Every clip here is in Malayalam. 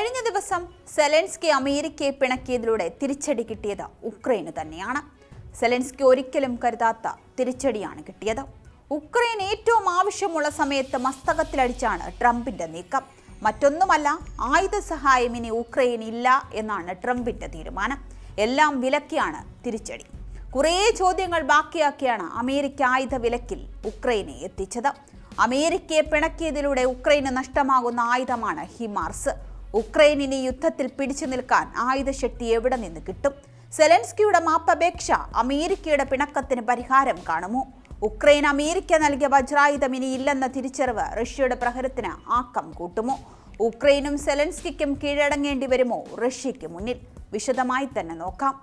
കഴിഞ്ഞ ദിവസം സെലൻസ്കി അമേരിക്കയെ പിണക്കിയതിലൂടെ തിരിച്ചടി കിട്ടിയത് ഉക്രൈന് തന്നെയാണ്. സെലൻസ്കി ഒരിക്കലും കരുതാത്ത തിരിച്ചടിയാണ് കിട്ടിയത്. ഉക്രൈൻ ഏറ്റവും ആവശ്യമുള്ള സമയത്ത് മസ്തകത്തിലടിച്ചാണ് ട്രംപിന്റെ നീക്കം. മറ്റൊന്നുമല്ല ആയുധ സഹായം ഇനി ഉക്രൈൻ ഇല്ല എന്നാണ് ട്രംപിന്റെ തീരുമാനം. എല്ലാം വിലക്കിയാണ് തിരിച്ചടി. കുറേ ചോദ്യങ്ങൾ ബാക്കിയാക്കിയാണ് അമേരിക്ക ആയുധ വിലക്കിൽ ഉക്രൈനെ എത്തിച്ചത്. അമേരിക്കയെ പിണക്കിയതിലൂടെ ഉക്രൈന് നഷ്ടമാകുന്ന ആയുധമാണ് ഹിമാർസ്. ഉക്രൈനിന് യുദ്ധത്തിൽ പിടിച്ചു നിൽക്കാൻ ആയുധശക്തി എവിടെ നിന്ന് കിട്ടും? സെലൻസ്കിയുടെ മാപ്പപേക്ഷ അമേരിക്കയുടെ പിണക്കത്തിന് പരിഹാരം കാണുമോ? ഉക്രൈൻ അമേരിക്ക നൽകിയ വജ്രായുധം ഇനി ഇല്ലെന്ന തിരിച്ചറിവ് റഷ്യയുടെ പ്രഹരത്തിന് ആക്കം കൂട്ടുമോ? ഉക്രൈനും സെലൻസ്കിക്കും കീഴടങ്ങേണ്ടി വരുമോ റഷ്യയ്ക്ക് മുന്നിൽ? വിശദമായി തന്നെ നോക്കാം.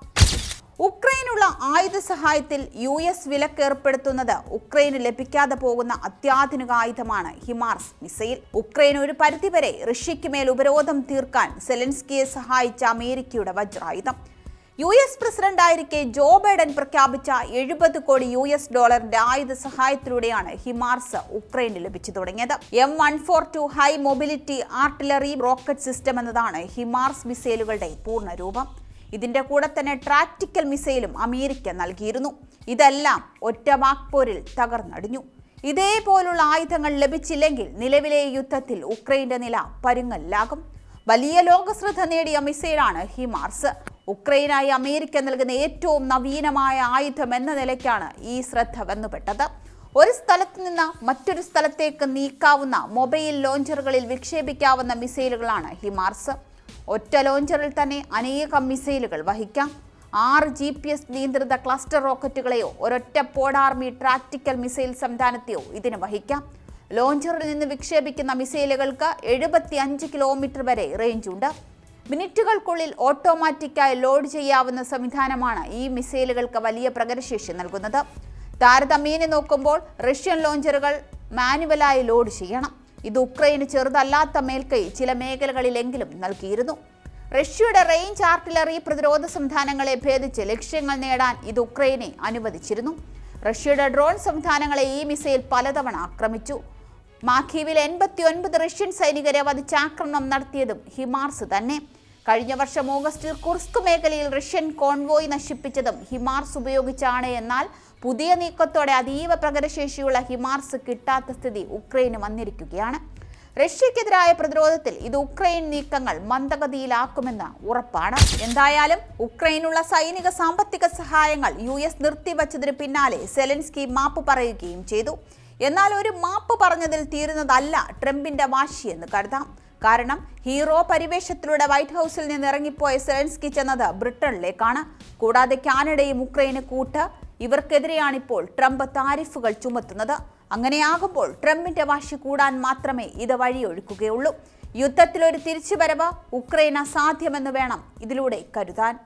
ഉക്രൈനുള്ള ആയുധ സഹായത്തിൽ യു എസ് വിലക്കേർപ്പെടുത്തുന്നത് ഉക്രൈന് ലഭിക്കാതെ പോകുന്ന അത്യാധുനിക ആയുധമാണ് ഹിമാർസ് മിസൈൽ. ഉക്രൈൻ ഒരു പരിധിവരെ റഷ്യയ്ക്ക് മേൽ ഉപരോധം തീർക്കാൻ സെലൻസ്കിയെ സഹായിച്ച അമേരിക്കയുടെ വജ്രായുധം. യു എസ് പ്രസിഡന്റായിരിക്കെ ജോ ബൈഡൻ പ്രഖ്യാപിച്ച എഴുപത് കോടി യു എസ് ഡോളറിന്റെ ആയുധ സഹായത്തിലൂടെയാണ് ഹിമാർസ് ഉക്രൈന് ലഭിച്ചു തുടങ്ങിയത്. M one four two high mobility artillery rocket system എന്നതാണ് ഹിമാർസ് മിസൈലുകളുടെ പൂർണ രൂപം. ഇതിന്റെ കൂടെ തന്നെ ട്രാക്ടിക്കൽ മിസൈലും അമേരിക്ക നൽകിയിരുന്നു. ഇതെല്ലാം ഒറ്റ വാക്പോരിൽ തകർന്നടിഞ്ഞു. ഇതേപോലുള്ള ആയുധങ്ങൾ ലഭിച്ചില്ലെങ്കിൽ നിലവിലെ യുദ്ധത്തിൽ ഉക്രൈന്റെ നില പരുങ്ങലിലാകും. വലിയ ലോകശ്രദ്ധ നേടിയ മിസൈലാണ് ഹിമാർസ്. ഉക്രൈനായി അമേരിക്ക നൽകുന്ന ഏറ്റവും നവീനമായ ആയുധം എന്ന നിലയ്ക്കാണ് ഈ ശ്രദ്ധ വന്നുപെട്ടത്. ഒരു സ്ഥലത്ത് നിന്ന് മറ്റൊരു സ്ഥലത്തേക്ക് നീക്കാവുന്ന മൊബൈൽ ലോഞ്ചറുകളിൽ വിക്ഷേപിക്കാവുന്ന മിസൈലുകളാണ് ഹിമാർസ്. ഒറ്റ ലോഞ്ചറിൽ തന്നെ അനേകം മിസൈലുകൾ വഹിക്കാം. ആറ് ജി പി എസ് നിയന്ത്രിത ക്ലസ്റ്റർ റോക്കറ്റുകളെയോ ഒരൊറ്റ പോഡാർമി ട്രാക്ടിക്കൽ മിസൈൽ സംവിധാനത്തെയോ ഇതിന് വഹിക്കാം. ലോഞ്ചറിൽ നിന്ന് വിക്ഷേപിക്കുന്ന മിസൈലുകൾക്ക് എഴുപത്തി അഞ്ച് കിലോമീറ്റർ വരെ റേഞ്ച് ഉണ്ട്. മിനിറ്റുകൾക്കുള്ളിൽ ഓട്ടോമാറ്റിക്കായി ലോഡ് ചെയ്യാവുന്ന സംവിധാനമാണ് ഈ മിസൈലുകൾക്ക് വലിയ പ്രകടശേഷി നൽകുന്നത്. താരതമ്യേന നോക്കുമ്പോൾ റഷ്യൻ ലോഞ്ചറുകൾ മാനുവലായി ലോഡ് ചെയ്യണം. ഇത് ഉക്രൈന് ചെറുതല്ലാത്ത മേൽക്കൈ ചില മേഖലകളിലെങ്കിലും നൽകിയിരുന്നു. റഷ്യയുടെ റേഞ്ച് ആർട്ടിലറി പ്രതിരോധ സംവിധാനങ്ങളെ ഭേദിച്ച് ലക്ഷ്യങ്ങൾ നേടാൻ ഇത് ഉക്രൈനെ അനുവദിച്ചിരുന്നു. റഷ്യയുടെ ഡ്രോൺ സംവിധാനങ്ങളെ ഈ മിസൈൽ പലതവണ ആക്രമിച്ചു. മാഖീവിൽ എൺപത്തി ഒൻപത് റഷ്യൻ സൈനികരെ വധിച്ചാക്രമണം നടത്തിയതും ഹിമാർസ് തന്നെ. കഴിഞ്ഞ വർഷം ഓഗസ്റ്റിൽ കുർസ്ക് മേഖലയിൽ റഷ്യൻ കോൺവോയ് നശിപ്പിച്ചതും ഹിമാർസ് ഉപയോഗിച്ചാണ് എന്നാൽ പുതിയ നീക്കത്തോടെ അതീവ പ്രകടശേഷിയുള്ള ഹിമാർസ് കിട്ടാത്ത സ്ഥിതി ഉക്രൈന് വന്നിരിക്കുകയാണ്. റഷ്യക്കെതിരായ പ്രതിരോധത്തിൽ ഇത് ഉക്രൈൻ നീക്കങ്ങൾ മന്ദഗതിയിലാക്കുമെന്ന് ഉറപ്പാണ്. എന്തായാലും ഉക്രൈനുള്ള സൈനിക സാമ്പത്തിക സഹായങ്ങൾ യു എസ് നിർത്തിവച്ചതിന് പിന്നാലെ സെലൻസ്കി മാപ്പ് പറയുകയും ചെയ്തു. എന്നാൽ ഒരു മാപ്പ് പറഞ്ഞതിൽ തീരുന്നതല്ല ട്രംപിന്റെ വാശിയെന്ന് കരുതാം. കാരണം ഹീറോ പരിവേഷത്തിലൂടെ വൈറ്റ് ഹൗസിൽ നിന്ന് ഇറങ്ങിപ്പോയ സെലൻസ്കി ചെന്നത് ബ്രിട്ടനിലേക്കാണ്. കൂടാതെ കാനഡയും ഉക്രൈന് കൂട്ട് ഇവർക്കെതിരെയാണിപ്പോൾ ട്രംപ് താരിഫുകൾ ചുമത്തുന്നത്. അങ്ങനെയാകുമ്പോൾ ട്രംപിന്റെ വാശി കൂടാൻ മാത്രമേ ഇത് വഴിയൊഴുക്കുകയുള്ളൂ യുദ്ധത്തിലൊരു തിരിച്ചുവരവ് ഉക്രൈന സാധ്യമെന്ന് വേണം ഇതിലൂടെ കരുതാൻ.